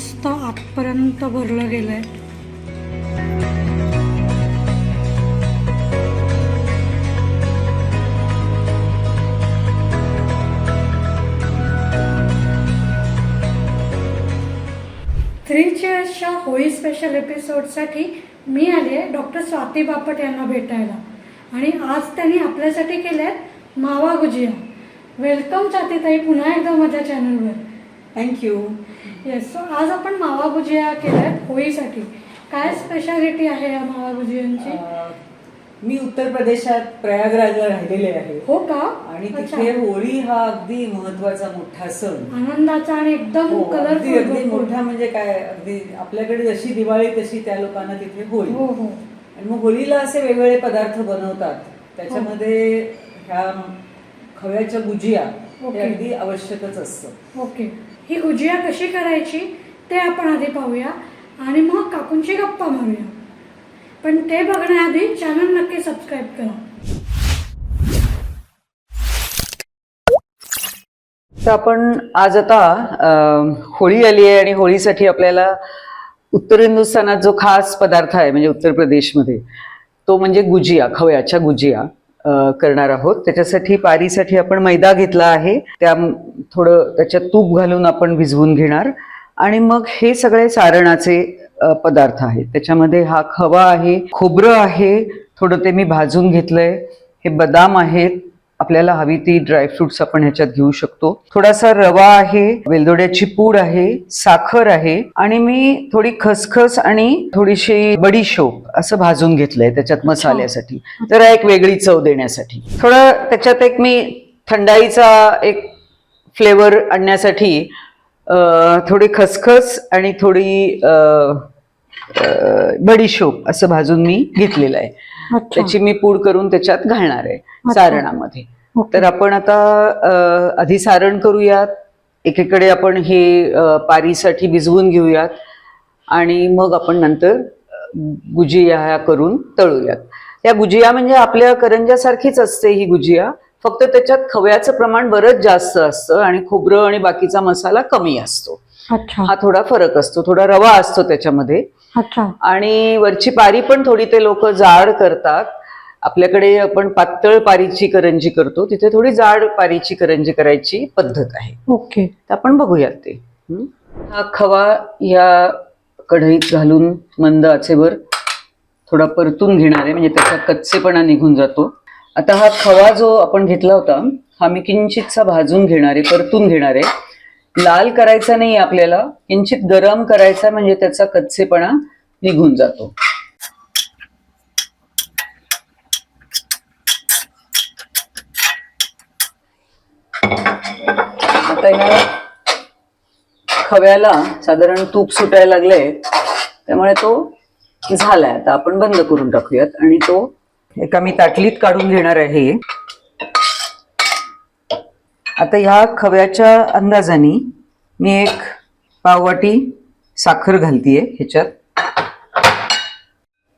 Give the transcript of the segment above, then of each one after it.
मस्त आतपर्यंत भरलं गेलं आहे थ्री चेअर्सच्या होळी स्पेशल एपिसोडसाठी मी आले आहे डॉक्टर स्वाती बापट यांना भेटायला. आणि आज त्यांनी आपल्यासाठी केल्या आहेत मावा गुजिया. वेलकम स्वातीताई पुन्हा एकदा माझ्या चॅनलवर थँक्यू येस सो आज आपण मावा भुजिया केल्या होळीसाठी काय स्पेशालिटी आहे या मावा भुजियांची? मी उत्तर प्रदेशात प्रयागराजला राहिलेले आहे. हो का? आणि. तिथे होळी हा अगदी महत्त्वाचा मोठा सण. आनंदाचा आणि एकदम हो, अगदी मोठा म्हणजे काय अगदी आपल्याकडे जशी दिवाळी तशी त्या लोकांना तिथे होळी. हो हो. आणि मग होळीला असे वेगवेगळे पदार्थ बनवतात. त्याच्यामध्ये ह्या खव्याच्या गुजिया. हे अगदी आवश्यकच असतं. ओके. ही गुजिया कशी करायची ते आपण आधी पाहूया आणि मग काकूंची गप्पा मारूया. पण ते बघण्याआधी चॅनल नक्की सबस्क्राईब करा. तर आपण आज आता होळी आली आहे आणि होळीसाठी आपल्याला उत्तर हिंदुस्थानात जो खास पदार्थ आहे म्हणजे उत्तर प्रदेशमध्ये तो म्हणजे गुजिया खव्याच्या गुजिया. करणार आहोत. त्याच्यासाठी पारीसाठी आपण मैदा घेतला आहे. त्या थोडं त्याच्यात तूप घालून आपण भिजवून घेणार. आणि मग हे सगळे सारणाचे पदार्थ आहेत. त्याच्यामध्ये हा खवा आहे खोबरं आहे. थोडं ते मी भाजून घेतलंय. हे बदाम आहेत. आपल्याला हवी ती ड्रायफ्रुट्स आपण ह्याच्यात घेऊ शकतो. थोडासा रवा आहे वेलदोड्याची पूड आहे साखर आहे आणि मी थोडी खसखस आणि थोडीशी बडीशोप असं भाजून घेतलंय त्याच्यात मसाल्यासाठी. जरा एक वेगळी चव देण्यासाठी. थोडं त्याच्यात एक मी थंडाईचा एक फ्लेवर आणण्यासाठी थोडी खसखस आणि थोडी बडीशोप असं भाजून मी घेतलेलं आहे. त्याची मी पूड करून त्याच्यात घालणार आहे सारणामध्ये. तर आपण आता आधी सारण करूयात. एकीकडे आपण हे पारीसाठी भिजवून घेऊयात आणि मग आपण नंतर गुजिया ह्या करून तळूयात. या गुजिया म्हणजे आपल्या करंजासारखीच असते ही गुजिया. फक्त त्याच्यात खव्याचं प्रमाण बरंच जास्त असतं आणि खोबरं आणि बाकीचा मसाला कमी असतो. अच्छा. हा थोडा फरक असतो थोडा रवा असतो त्याच्यामध्ये. आणि वरची पारी पण थोडी ते लोक जाड करतात. आपल्याकडे आपण पातळ पारीची करंजी करतो. तिथे थोडी जाड पारीची करंजी करायची पद्धत आहे. ओके. तर आपण बघूयात ते. हं? हा खवा या कढईत घालून मंद आचेवर थोडा परतून घेणार आहे. म्हणजे त्याचा कच्चेपणा निघून जातो. आता हा खवा जो आपण घेतला होता हा मी किंचितसा भाजून घेणार आहे परतून घेणार आहे. लाल करायचा नाही आपल्याला किंचित गरम करायचा म्हणजे त्याचा कच्चेपणा निघून जातो. आता या खव्याला साधारण तूप सुटायला लागलंय त्यामुळे तो झालाय. आता आपण बंद करून टाकूयात आणि तो एका मी ताटलीत काढून घेणार आहे. आता ह्या खव्याच्या अंदाजाने मी एक पाववाटी साखर घालतीये ह्याच्यात.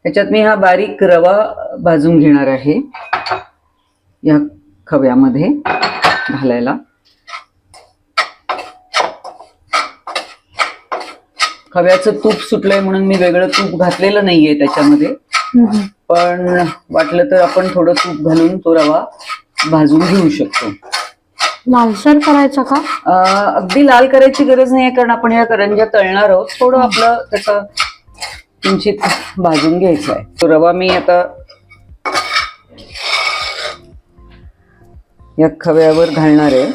ह्याच्यात मी हा बारीक रवा भाजून घेणार आहे या खव्यामध्ये घालायला. खव्याचं तूप सुटलंय म्हणून मी वेगळं तूप घातलेलं नाहीये त्याच्यामध्ये. पण वाटलं तर आपण थोडं तूप घालून तो रवा भाजून घेऊ शकतो. लालसर करायचा का? अगदी लाल करायची गरज नाहीये कारण आपण या करंज्या तळणार आहोत. थोडं आपलं त्याचं किंचित भाजून घ्यायचं आहे तो रवा मी आता या खव्यावर घालणार आहे.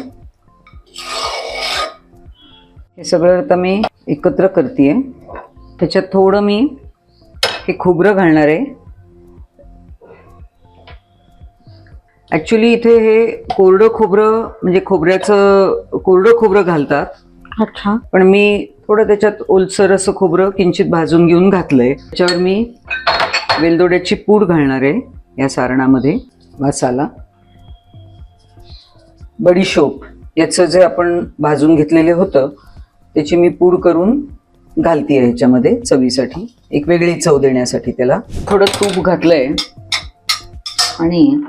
हे सगळं आता मी एकत्र करते त्याच्यात थोडं मी हे खोबरं घालणार आहे. ऍक्च्युली इथे हे कोरडं खोबरं म्हणजे खोबऱ्याचं कोरडं खोबरं घालतात. अच्छा. पण मी थोडं त्याच्यात ओलसर असं खोबरं किंचित भाजून घेऊन घातलंय. त्याच्यावर मी वेलदोड्याची पूड घालणार आहे या सारणामध्ये. मसाला. बडीशोप. याचं जे आपण भाजून घेतलेलं होतं त्याची मी पूड करून घालतीये आहे ह्याच्यामध्ये चवीसाठी. एक वेगळी चव देण्यासाठी त्याला. थोडं तूप घातलंय. आणि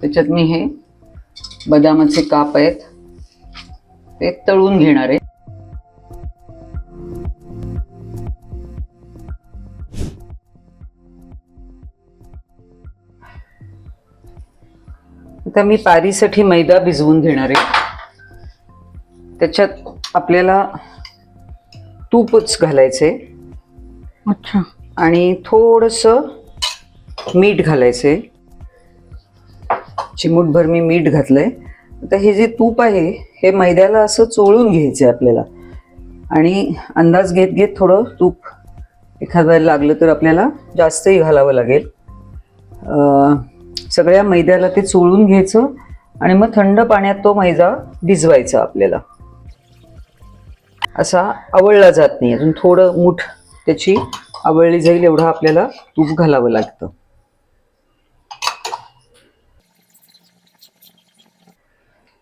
त्याच्यात मी हे बदामाचे काप आहेत. ते तळून घेणार आहे. आता मी पारीसाठी मैदा भिजवून घेणार आहे. त्याच्यात आपल्याला तूपच घालायचंय अच्छा. आणि थोडंसं मीठ घालायचंय चिमूटभर मी मीठ घातलंय. आता हे जे तूप आहे हे मैद्याला असं चोळून घ्यायचं आपल्याला. आणि अंदाज घेत घेत थोडं तूप एखाद वेळेला लागलं तर आपल्याला जास्तही घालावं लागेल. सगळ्या मैद्याला ते चोळून घ्यायचं आणि मग थंड पाण्यात तो मैदा भिजवायचा आपल्याला. असा आवळला जात नाही. अजून थोडं मूठ त्याची आवळली जाईल एवढं आपल्याला तूप घालावं लागतं.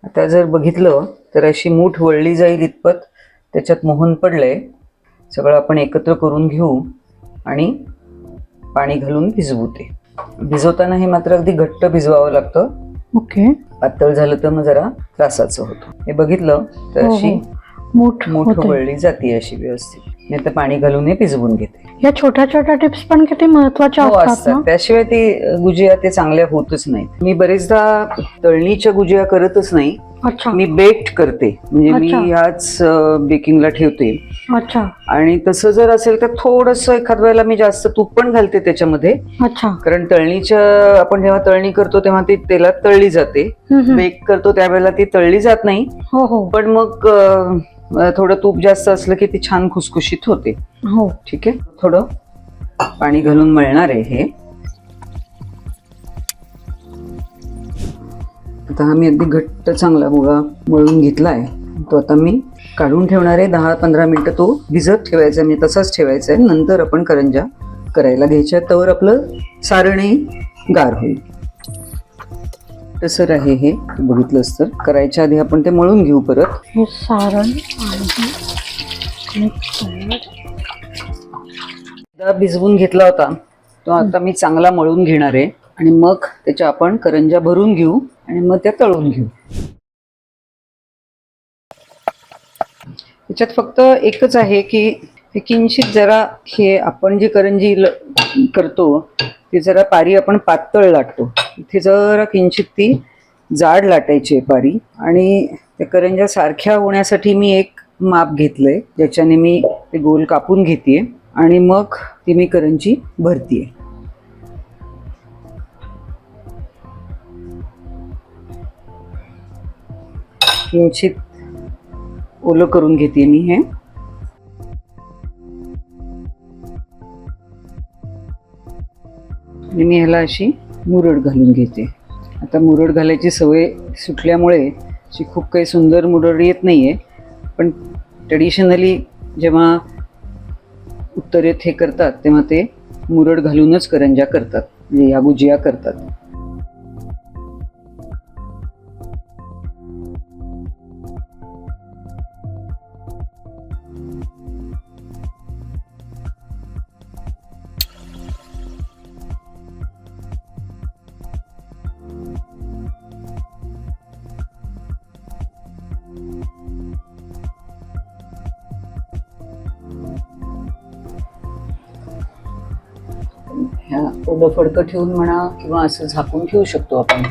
आता जर बघितलं तर अशी मूठ वळली जाईल इतपत त्याच्यात मोहन पडलंय. सगळं आपण एकत्र करून घेऊ आणि पाणी घालून भिजवू ते. भिजवताना हे मात्र अगदी घट्ट भिजवावं लागतं. ओके. पातळ झालं तर मग जरा त्रासाचं होतं. हे बघितलं तर हो, अशी हो. मूठ मूठ होते. वळली जाते अशी व्यवस्थित. नाही तर पाणी घालून हे भिजवून घेते. या छोट्या छोट्या टिप्स पण किती महत्त्वाच्या हो असतात ना? त्याशिवाय ती गुजिया ते चांगल्या होतच नाहीत. मी बरेचदा तळणीच्या गुजिया करतच नाही. अच्छा. मी बेक्ड करते. म्हणजे मी अच्छा. ह्याच बेकिंगला ठेवते. अच्छा. आणि तसं जर असेल तर थोडस एखाद वेळेला मी जास्त तूप पण घालते त्याच्यामध्ये. अच्छा. कारण तळणीच्या आपण जेव्हा तळणी करतो तेव्हा ती तेलात तळली जाते. हम्म, हम्म. बेक करतो त्यावेळेला ती तळली जात नाही. हो हो. पण मग अ, थोडं तूप जास्त असलं की ती छान खुसखुशीत होते. हो. ठीक आहे? थोडं पाणी घालून मळणार आहे हे. आता हा मी अगदी घट्ट चांगला गोळा मळून घेतलाय. तो आता मी काढून ठेवणार आहे. दहा पंधरा मिनिटं तो भिजत ठेवायचा मी तसाच ठेवायचा आहे. नंतर आपण करंजा करायला घ्यायच्या तर आपलं सारणही गार होईल. तसं आहे हे. तू बघितलंस तर. करायच्या आधी आपण ते मळून घेऊ परत. हे सारण आणि भिजवून घेतला होता. तो आता मी चांगला मळून घेणार आहे. आणि मग त्याच्या आपण करंजा भरून घेऊ आणि मग त्या तळून घेऊ. त्याच्यात फक्त एकच आहे की हे किंचित जरा हे आपण जी करंजी करतो ती जरा पारी आपण पातळ लाटतो. इथे जरा किंचित ती जाड लाटायची आहे पारी. आणि त्या करंजा सारख्या होण्यासाठी मी एक माप घेतलंय ज्याच्याने मी ते गोल कापून घेते आणि मग ती मी करंजी भरतीये. किंचित ओलं करून घेते मी हे. मी ह्याला अशी मुरड घालून घेते. आता मुरड घालायची सवय सुटल्यामुळे अशी खूप काही सुंदर मुरड येत नाही आहे पण ट्रेडिशनली जेव्हा उत्तरेत हे करतात तेव्हा ते मुरड घालूनच करंजा करतात. म्हणजे या गुजिया करतात. ओलं फडकं ठेवून म्हणा किंवा असं झाकून ठेवू शकतो आपण.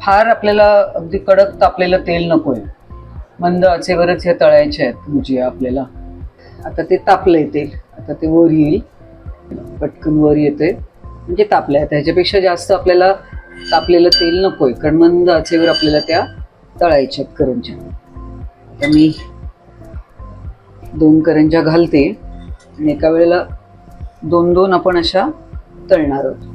फार आपल्याला अगदी कडक तापलेलं तेल नकोय. मंद आचेवरच हे तळायचे आहेत भुजिया आपल्याला. आता ते तापलंय तेल. आता ते वर येईल. पटकन वर येते म्हणजे तापलंय. आता ह्याच्यापेक्षा जास्त आपल्याला तापलेलं तेल नकोय. कारण मंद आचेवर आपल्याला त्या तळायच्या आहेत करंज्या. आता मी दोन करंजा घालते. आणि एका वेळेला दोन दोन आपण अशा तळणार आहोत.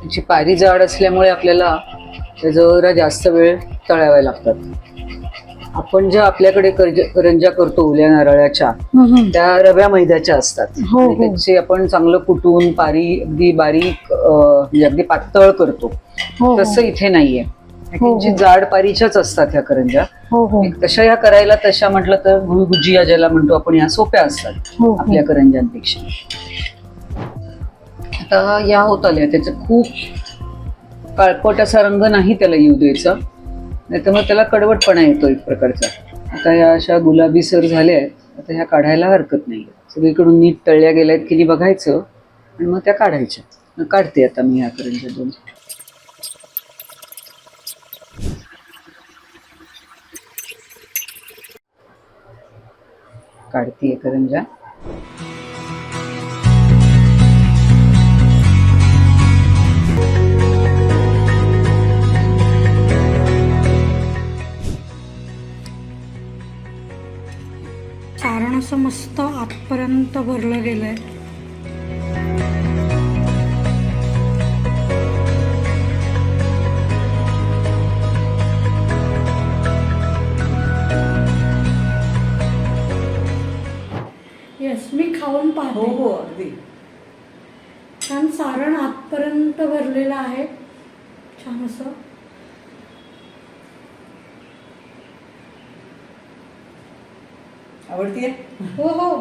त्याची पारी जाड असल्यामुळे आपल्याला त्या जरा जास्त वेळ तळाव्या लागतात. आपण ज्या आपल्याकडे करज- करंजा करतो ओल्या नारळाच्या हम्म. त्या रव्या मैद्याच्या असतात हो, आणि हो. त्याचे आपण चांगलं कुटून पारी अगदी बारीक अं, म्हणजे अगदी पातळ करतो हो हो. तसं इथे नाहीये हो, हो. किंचित जाड पारीच्याच असतात ह्या करंजा हो हो एक तशा ह्या करायला तशा म्हटलं तर गुळ गुजिया ज्याला म्हणतो आपण या सोप्या असतात हो, हो. आपल्या करंजांपेक्षा आता या होत आल्या त्याचं खूप काळपट असा रंग नाही त्याला येऊ द्यायचा नाही तर मग त्याला कडवटपणा येतो एक प्रकारचा. आता या अशा गुलाबी सर झाल्या आहेत आता ह्या काढायला हरकत नाही सगळीकडून नीट तळल्या गेल्या आहेत की नाही बघायचं आणि मग त्या काढायच्या. मग काढते आता मी ह्या करंज्या दोन काढतीये करंजा. असं मस्त आतपर्यंत भरलं गेलंय. येस मी खाऊन हो पाहते. हो अगदी. छान सारण आतपर्यंत भरलेलं आहे. छान असं. आवडतीये हो हो.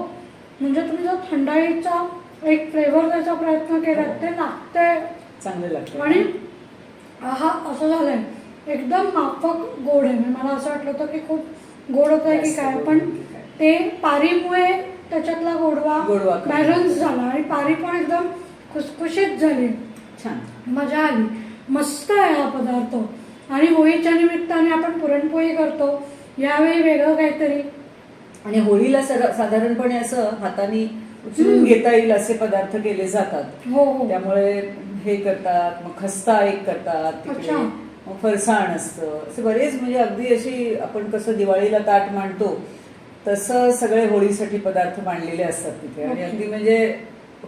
म्हणजे तुम्ही जर थंडाईचा एक फ्लेवर द्यायचा प्रयत्न केला ते लागते चांगलं लागतं आणि हा असं झालंय. एकदम माफक गोड आहे. म्हणजे मला असं वाटलं होतं की खूप गोड होत आहे की काय पण. ते पारीमुळे त्याच्यातला गोडवा. बॅलन्स झाला आणि पारी पण एकदम खुसखुशीत झाली. छान. मजा आली. मस्त आहे हा पदार्थ. आणि होळीच्या निमित्ताने आपण पुरणपोळी करतो. यावेळी वेगळं काहीतरी आणि होळीला साधारणपणे असं हाताने उचलून घेता येईल असे पदार्थ केले जातात. हो हो. त्यामुळे हे करतात मग खस्ता एक करतात तिकडे. मग फरसाण असतं. असे बरेच म्हणजे अगदी अशी आपण कसं दिवाळीला ताट मांडतो तसं सगळे होळीसाठी पदार्थ मांडलेले असतात तिथे. आणि. अगदी म्हणजे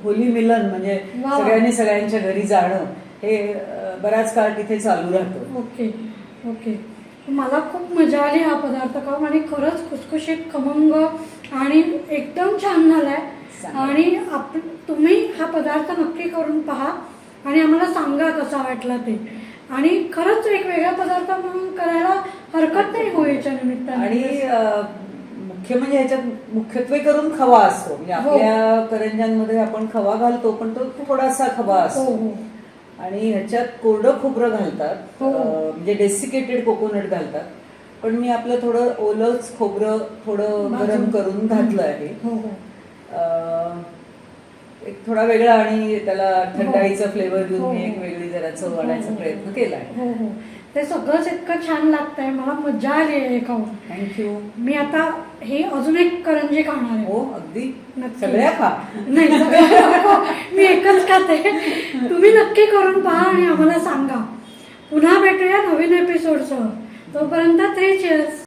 होली मिलन म्हणजे. सगळ्यांनी सगळ्यांच्या घरी जाणं हे बराच काळ तिथे चालू राहतं. Okay okay. मला खूप मजा आली हा पदार्थ खाऊन आणि खरंच खुसखुशीत खमंग आणि एकदम छान झालाय. चांगलं. आणि आप तुम्ही हा पदार्थ नक्की करून पहा आणि आम्हाला सांगा कसा वाटला ते. आणि खरंच एक वेगळा पदार्थ म्हणून करायला हरकत नाही होळीच्या निमित्ताने. आणि अं, मुख्य म्हणजे ह्याच्यात मुख्यत्वे करून खवा असतो. म्हणजे हो. आपल्या करंज्यांमध्ये आपण खवा घालतो पण तो थोडासा खवा हो असतो. हो. आणि ह्याच्यात कोरडं खोबरं घालतात हो. म्हणजे डेसिकेटेड कोकोनट घालतात पण मी आपलं थोडं ओलंच खोबरं थोडं. गरम करून घातलं आहे हो हो एक थोडा वेगळा आणि त्याला थंडाईचा फ्लेवर हो. देऊन मी एक वेगळी जरा चव आणण्याचा प्रयत्न केला आहे हो हो. ते सगळंच इतकं छान लागतंय. मला मजा आली आहे हे खाऊन. थँक्यू मी आता ही अजून एक करंजी खाणार आहे. हो अगदी. सगळ्या खा. नाही. मी एकच खाते. तुम्ही नक्की करून पहा आणि आम्हाला सांगा. पुन्हा भेटूया नवीन एपिसोडसह तोपर्यंत थ्री चेअर्स